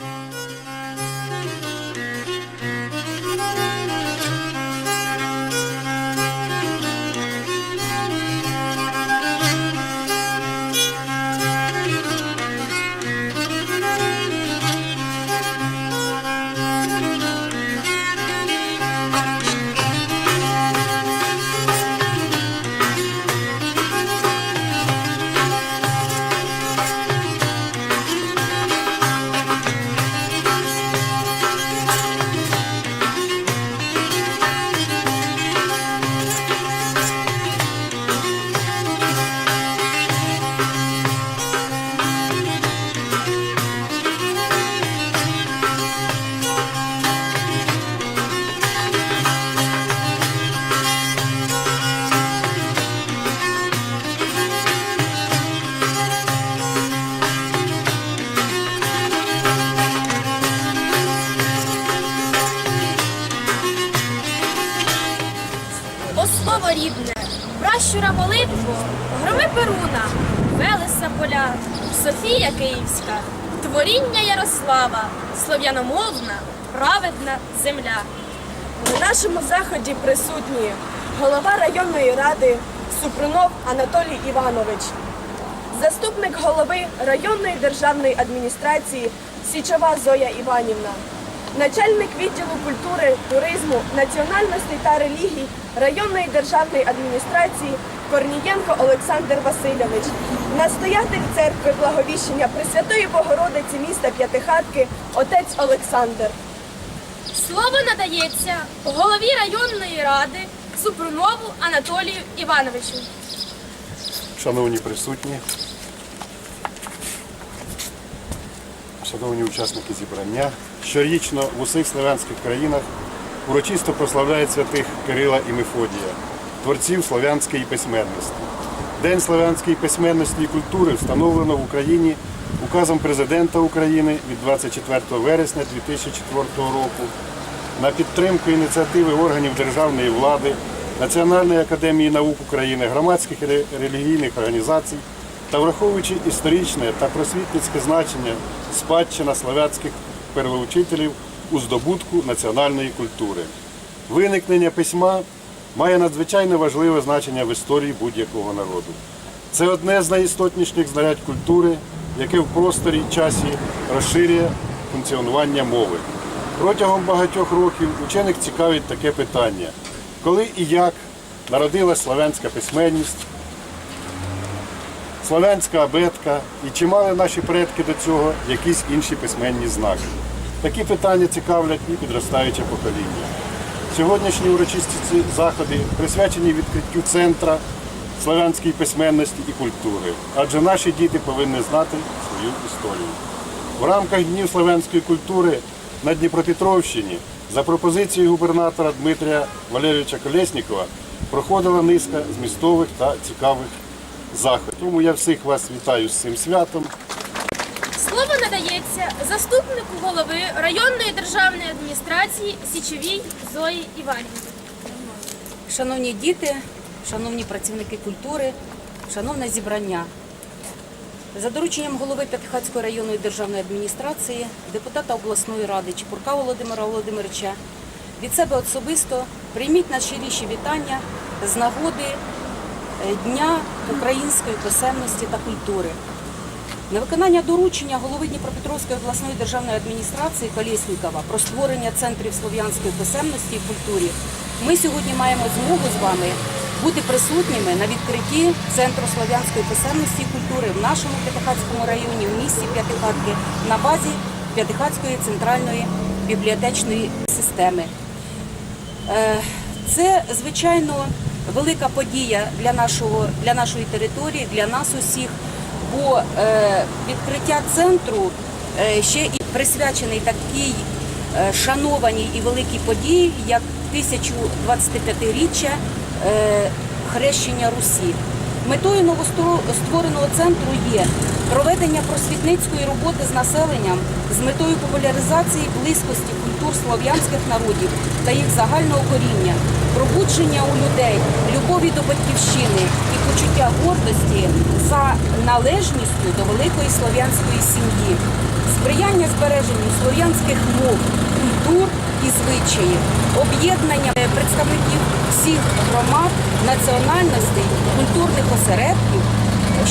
О творіння Ярослава, слов'яномовна, праведна земля. На нашому заході присутні голова районної ради Супрунов Анатолій Іванович, заступник голови районної державної адміністрації Січова Зоя Іванівна, начальник відділу культури, туризму, національностей та релігій районної державної адміністрації Корнієнко Олександр Васильович, настоятель церкви Благовіщення Пресвятої Богородиці міста П'ятихатки, отець Олександр. Слово надається голові районної ради Супрунову Анатолію Івановичу. Шановні присутні, шановні учасники зібрання, щорічно в усіх славянських країнах урочисто прославляють святих Кирила і Мефодія, творців славянської письменності. День славянської письменності і культури встановлено в Україні указом президента України від 24 вересня 2004 року на підтримку ініціативи органів державної влади, Національної академії наук України, громадських і релігійних організацій та враховуючи історичне та просвітницьке значення спадщина славянських первоучителів у здобутку національної культури. Виникнення письма має надзвичайно важливе значення в історії будь-якого народу. Це одне з найістотніших знарядь культури, яке в просторі і часі розширює функціонування мови. Протягом багатьох років учених цікавить таке питання: коли і як народилась славянська письменність, славянська абетка і чи мали наші предки до цього якісь інші письменні знаки. Такі питання цікавлять і підростаюче покоління. Сьогоднішні урочисті заходи присвячені відкриттю центра славянської письменності і культури, адже наші діти повинні знати свою історію. В рамках Днів славянської культури на Дніпропетровщині за пропозицією губернатора Дмитрія Валерійовича Колєснікова проходила низка змістових та цікавих заходів. Тому я всіх вас вітаю з цим святом. Слово надається заступнику голови районної державної адміністрації Січовій Зої Іванівні. Шановні діти, шановні працівники культури, шановне зібрання. За дорученням голови П'ятихатської районної державної адміністрації, депутата обласної ради Чепурка Володимира Володимировича, від себе особисто прийміть найщиріші вітання з нагоди е, Дня української писемності та культури. На виконання доручення голови Дніпропетровської обласної державної адміністрації Колєснікова про створення центрів слов'янської писемності і культури ми сьогодні маємо змогу з вами бути присутніми на відкритті Центру слов'янської писемності і культури в нашому П'ятихатському районі, в місті П'ятихатки, на базі П'ятихатської центральної бібліотечної системи. Е, Це, звичайно, велика подія для, нашого, для нашої території, для нас усіх, бо е, відкриття центру е, ще і присвячений такій е, шанованій і великій події, як 1025-річчя е, хрещення Русі. Метою новоствореного центру є проведення просвітницької роботи з населенням з метою популяризації близькості культур слов'янських народів та їх загального коріння, пробудження у людей любові до батьківщини і почуття гордості за належністю до великої слов'янської сім'ї, сприяння збереженню слов'янських мов, культур і звичаїв, об'єднання представників всіх громад, національностей, культурних осередків,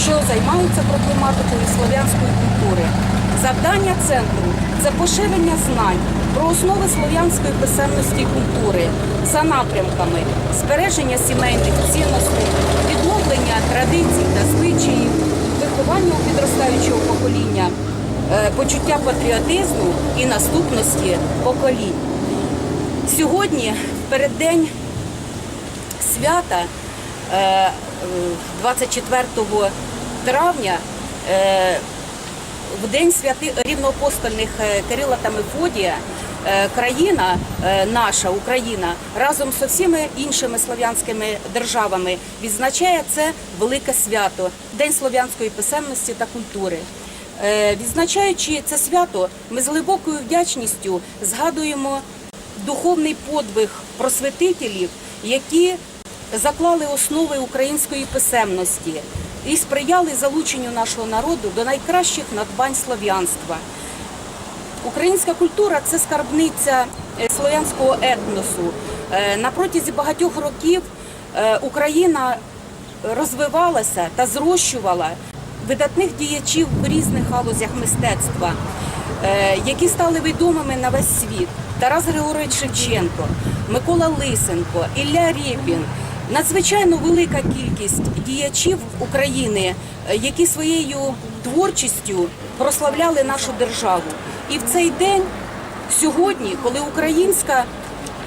що займаються проблематикою слов'янської культури. Завдання центру це поширення знань про основи слов'янської писемності і культури за напрямками збереження сімейних цінностей, традицій та звичаїв, виховання у підростаючого покоління, е, почуття патріотизму і наступності поколінь. Сьогодні, переддень свята е, е, 24 травня, е, в день святи рівноапостольних Кирила та Мефодія, країна е, наша, Україна, разом з всіми іншими слов'янськими державами відзначає це велике свято День слов'янської писемності та культури. Е, Відзначаючи це свято, ми з глибокою вдячністю згадуємо духовний подвиг просвітителів, які заклали основи української писемності і сприяли залученню нашого народу до найкращих надбань слов'янства. Українська культура це скарбниця е, слов'янського етносу. Е, На протязі багатьох років е, Україна розвивалася та зрощувала видатних діячів в різних галузях мистецтва, які стали відомими на весь світ. Тарас Григорович Шевченко, Микола Лисенко, Ілля Рєпін. Надзвичайно велика кількість діячів України, які своєю творчістю прославляли нашу державу. І в цей день сьогодні, коли українська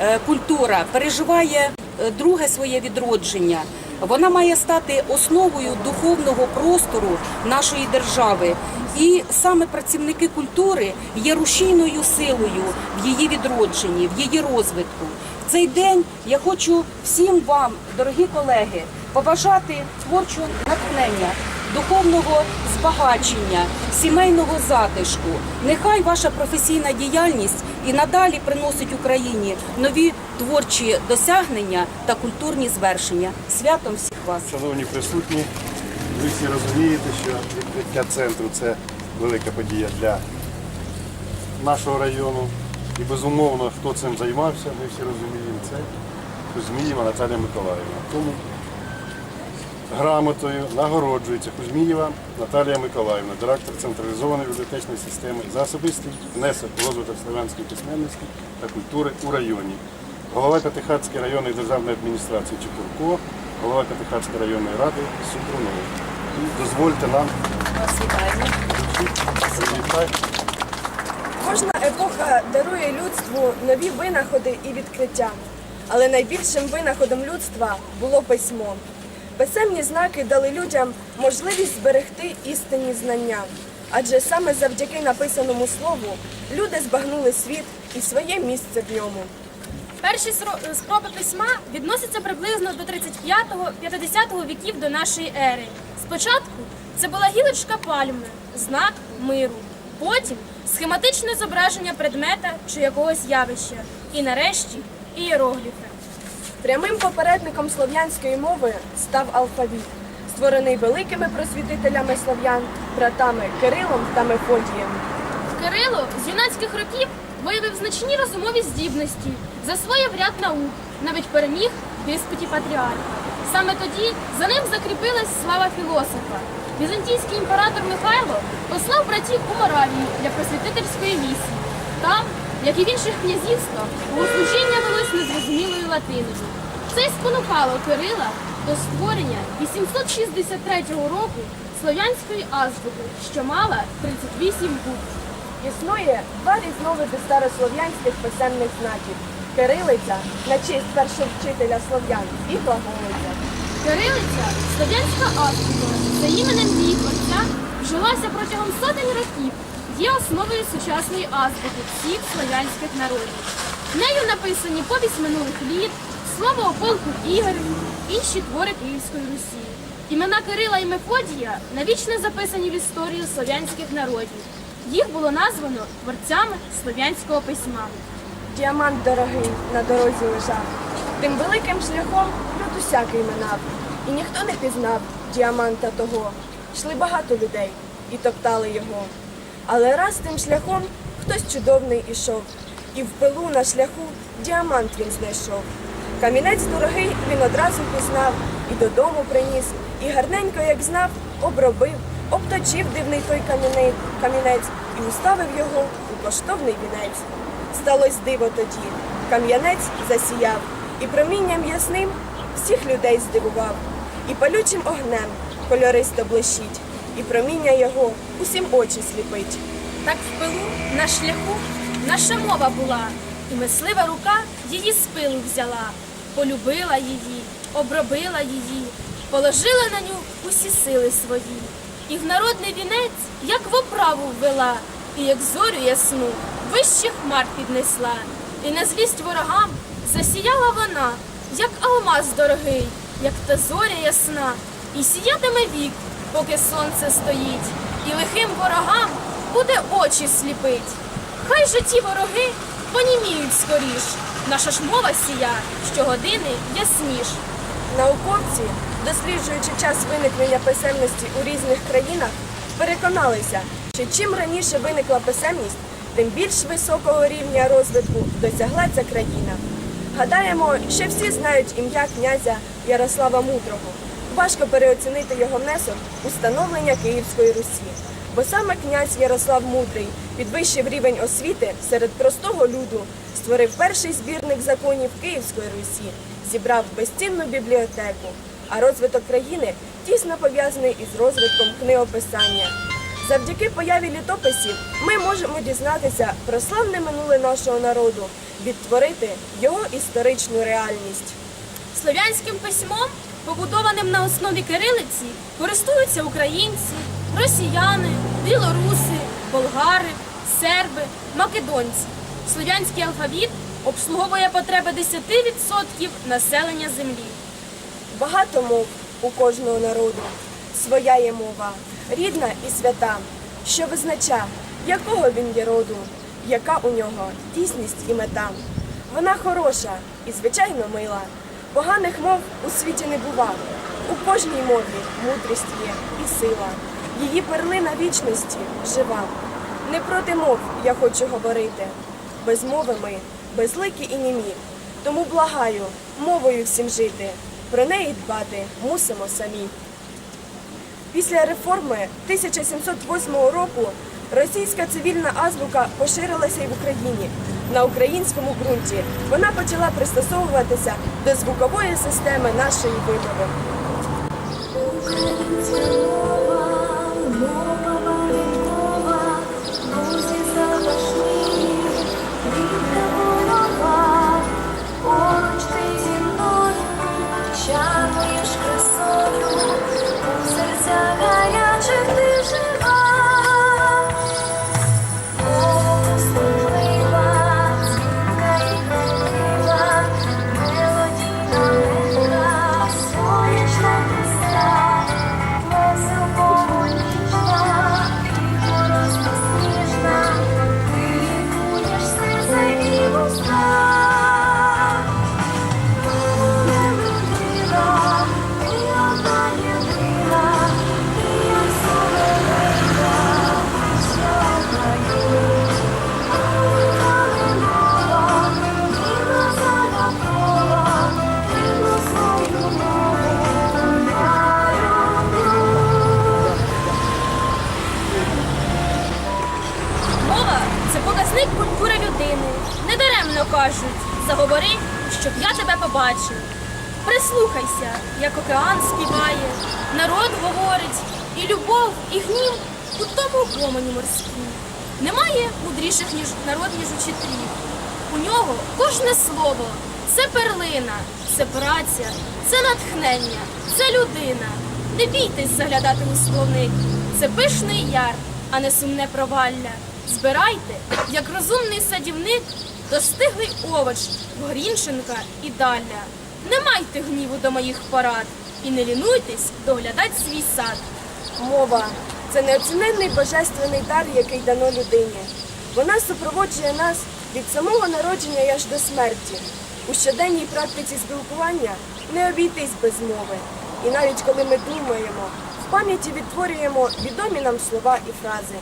е, культура переживає е, друге своє відродження, вона має стати основою духовного простору нашої держави. І саме працівники культури є рушійною силою в її відродженні, в її розвитку. В цей день я хочу всім вам, дорогі колеги, побажати творчого натхнення, духовного збагачення, сімейного затишку. Нехай ваша професійна діяльність і надалі приносить Україні нові творчі досягнення та культурні звершення. Святом всіх вас! Шановні присутні, ви всі розумієте, що відкриття центру це велика подія для нашого району. І безумовно, хто цим займався, ми всі розуміємо, це Кузьмієва Наталя Миколаївна. Тому грамотою нагороджується Кузьмієва Наталія Миколаївна, директор централізованої бібліотечної системи за особистий внесок розвиток славянської письменності та культури у районі. Голова П'ятихатської районної державної адміністрації Чепурко, голова П'ятихатської районної ради Супрунов. І дозвольте нам Кожна епоха дарує людству нові винаходи і відкриття. Але найбільшим винаходом людства було письмо. Писемні знаки дали людям можливість зберегти істинні знання. Адже саме завдяки написаному слову люди збагнули світ і своє місце в ньому. Перші спроби письма відносяться приблизно до 35-50 віків до нашої ери. Спочатку це була гілочка пальми, знак миру. Потім схематичне зображення предмета чи якогось явища. І нарешті ієрогліфи. Прямим попередником слов'янської мови став алфавіт, створений великими просвітителями слов'ян, братами Кирилом та Мефодієм. Кирило з юнацьких років виявив значні розумові здібності, засвоїв ряд наук, навіть переміг в диспуті патріарха. Саме тоді за ним закріпилась слава філософа. Візантійський імператор Михайло послав братів у Моравію для просвітительської місії. Там, як і в інших князівствах, богослужіння велось незрозумілою латиною. Це й спонукало Кирила до створення 863 року слов'янської азбуки, що мала 38 букв. Існує два різновиди старослов'янських писемних знаків кирилиця на честь першовчителя слов'ян і глаголиця. Кирилиця слов'янська азбука за іменем її творця вжилася протягом сотень років. Є основою сучасної азбуки всіх слов'янських народів. Нею написані повість минулих літ, слово о полку ігорів, інші твори Київської Русі. Імена Кирила і Мефодія навічно записані в історію слов'янських народів. Їх було названо творцями слов'янського письма. Діамант дорогий на дорозі лежав. Тим великим шляхом люд усякий минав. І ніхто не пізнав діаманта того. Йшли багато людей і топтали його. Але раз тим шляхом хтось чудовний ішов, і в пилу на шляху діамант він знайшов. Камінець дорогий він одразу пізнав, і додому приніс, і гарненько, як знав, обробив, обточив дивний той камінець і уставив його у коштовний вінець. Сталось диво тоді. Кам'янець засіяв, і промінням ясним всіх людей здивував, і палючим огнем кольористо блищить, і проміння його усім очі сліпить. Так в пилу на шляху наша мова була, і мислива рука її з пилу взяла, полюбила її, обробила її, положила на ню усі сили свої, і в народний вінець, як в оправу ввела, і як зорю ясну вище хмар піднесла, і на злість ворогам засіяла вона, як алмаз дорогий, як та зоря ясна, і сіятиме вік, поки сонце стоїть, і лихим ворогам буде очі сліпить. Хай же ті вороги поніміють скоріш. Наша ж мова сія, щогодини ясніш. Науковці, досліджуючи час виникнення писемності у різних країнах, переконалися, що чим раніше виникла писемність, тим більш високого рівня розвитку досягла ця країна. Гадаємо, що всі знають ім'я князя Ярослава Мудрого. Важко переоцінити його внесок у становлення Київської Русі. Бо саме князь Ярослав Мудрий підвищив рівень освіти серед простого люду, створив перший збірник законів Київської Русі, зібрав безцінну бібліотеку. А розвиток країни тісно пов'язаний із розвитком книгописання. Завдяки появі літописів ми можемо дізнатися про славне минуле нашого народу, відтворити його історичну реальність. Слов'янським письмом, побудованим на основі кирилиці, користуються українці, росіяни, білоруси, болгари, серби, македонці. Слов'янський алфавіт обслуговує потреби 10% населення землі. Багато мов у кожного народу, своя є мова, рідна і свята, що визнача, якого він є роду, яка у нього дійсність і мета. Вона хороша і звичайно мила. Поганих мов у світі не бува. У кожній мові мудрість є і сила. Її перлина вічності жива. Не проти мов я хочу говорити. Без мови ми, безликі і німі. Тому благаю, мовою всім жити, про неї дбати мусимо самі. Після реформи 1708 року російська цивільна азбука поширилася і в Україні. На українському ґрунті вона почала пристосовуватися до звукової системи нашої вимови. Побачив. Прислухайся, як океан співає, народ говорить, і любов, і гнів у тому гомоні морській. Немає мудріших ніж народ, ніж учителів. У нього кожне слово це перлина, це праця, це натхнення, це людина. Не бійтесь заглядати у словник. Це пишний яр, а не сумне провалля. Збирайте, як розумний садівник, достиглий овоч, Горіншенка і Далля. Не майте гніву до моїх порад і не лінуйтесь доглядать свій сад. Мова це неоціненний божественний дар, який дано людині. Вона супроводжує нас від самого народження аж до смерті. У щоденній практиці спілкування не обійтись без мови. І навіть коли ми думаємо, в пам'яті відтворюємо відомі нам слова і фрази.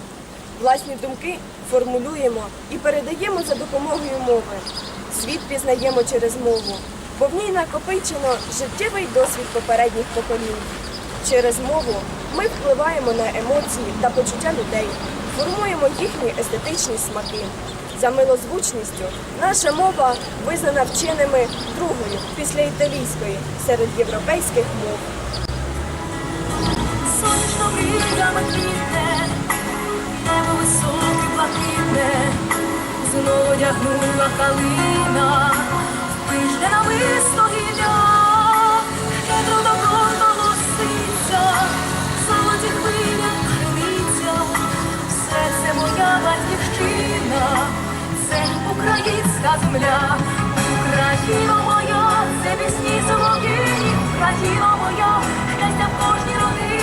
Власні думки формулюємо і передаємо за допомогою мови. Світ пізнаємо через мову, бо в ній накопичено життєвий досвід попередніх поколінь. Через мову ми впливаємо на емоції та почуття людей, формуємо їхні естетичні смаки. За милозвучністю наша мова визнана вченими другою після італійської серед європейських мов. Сонячно бризами квітне, небо високе блакитне, знову одягнула калина, пишне нависно гілля, щедро добро голоситься, золоті хвиля крилиця, серце моя батьківщина, це українська земля, Україна моя, це пісні солов'їні, Україна моя, щастя в кожній родині,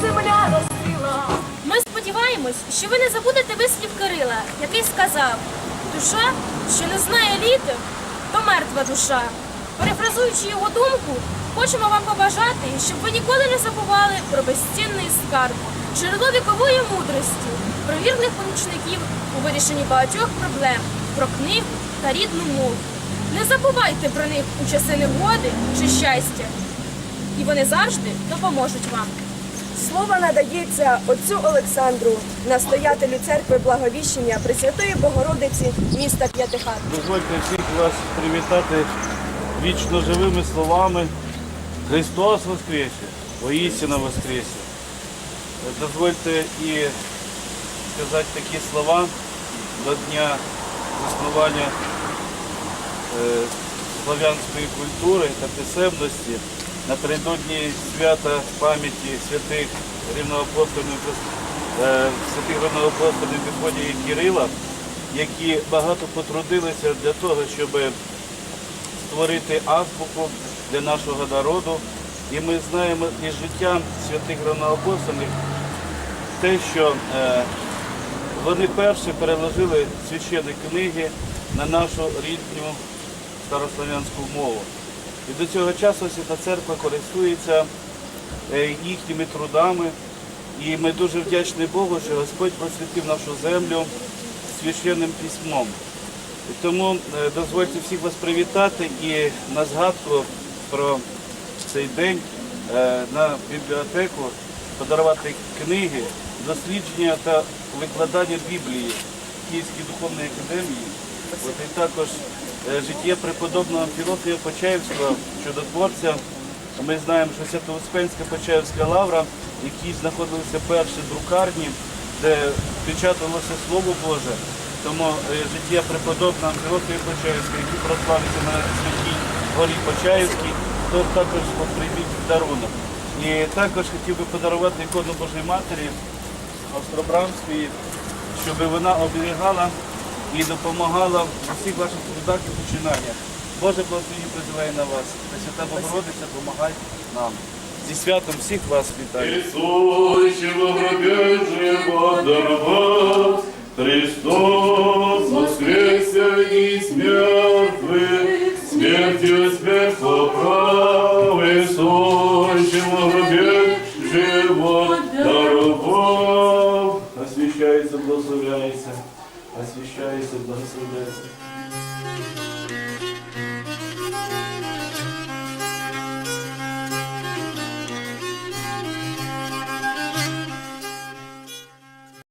земля розцвіла. Ми сподіваємось, що ви не забудете вислів Кирила, який сказав: душа, що не знає літер, то мертва душа. Перефразуючи його думку, хочемо вам побажати, щоб ви ніколи не забували про безцінний скарб, джерело вікової мудрості, про вірних помічників у вирішенні багатьох проблем, про книгу та рідну мову. Не забувайте про них у часи негоди чи щастя, і вони завжди допоможуть вам. Слово надається отцю Олександру, настоятелю церкви Благовіщення Пресвятої Богородиці міста П'ятихат. Дозвольте всіх вас привітати вічно живими словами Христос Воскресе, воістина Воскресе. Дозвольте і сказати такі слова до Дня заснування е, слав'янської культури та писемності напередодні свята пам'яті святих рівноапостольних е, святих рівноапостольних і Кирила, які багато потрудилися для того, щоб створити азбуку для нашого народу. І ми знаємо із життя святих рівноапостольних те, що е, вони перші переложили священні книги на нашу рідну старослов'янську мову. І до цього часу Свята Церква користується е, їхніми трудами. І ми дуже вдячні Богу, що Господь просвітив нашу землю священним письмом. Тому е, дозвольте всіх вас привітати і на згадку про цей день е, на бібліотеку подарувати книги, дослідження та викладання Біблії Київській духовній академії. От і також життя преподобного Амфілофія Почаївського, чудотворця. Ми знаємо, що Свято-Успенська Почаївська лавра, в якій знаходилися перші друкарні, де печаталося Слово Боже. Тому е, життя преподобного Амфілофія Почаївського, який прославився на святій горі Почаївській, то також прийміть дарунок. І також хотів би подарувати ікону Божої Матері Австробрамської, щоб вона оберігала і допомагала в усіх ваших трудах і починаннях. Боже благословення призиває на вас. Пресвята Богородиця, допомагай нам. Зі святом всіх вас вітаю. Сущего гробеже подорвал, Христос воскресе из мертвых, смертью смерть поправ, Zniszczyłeś, znowu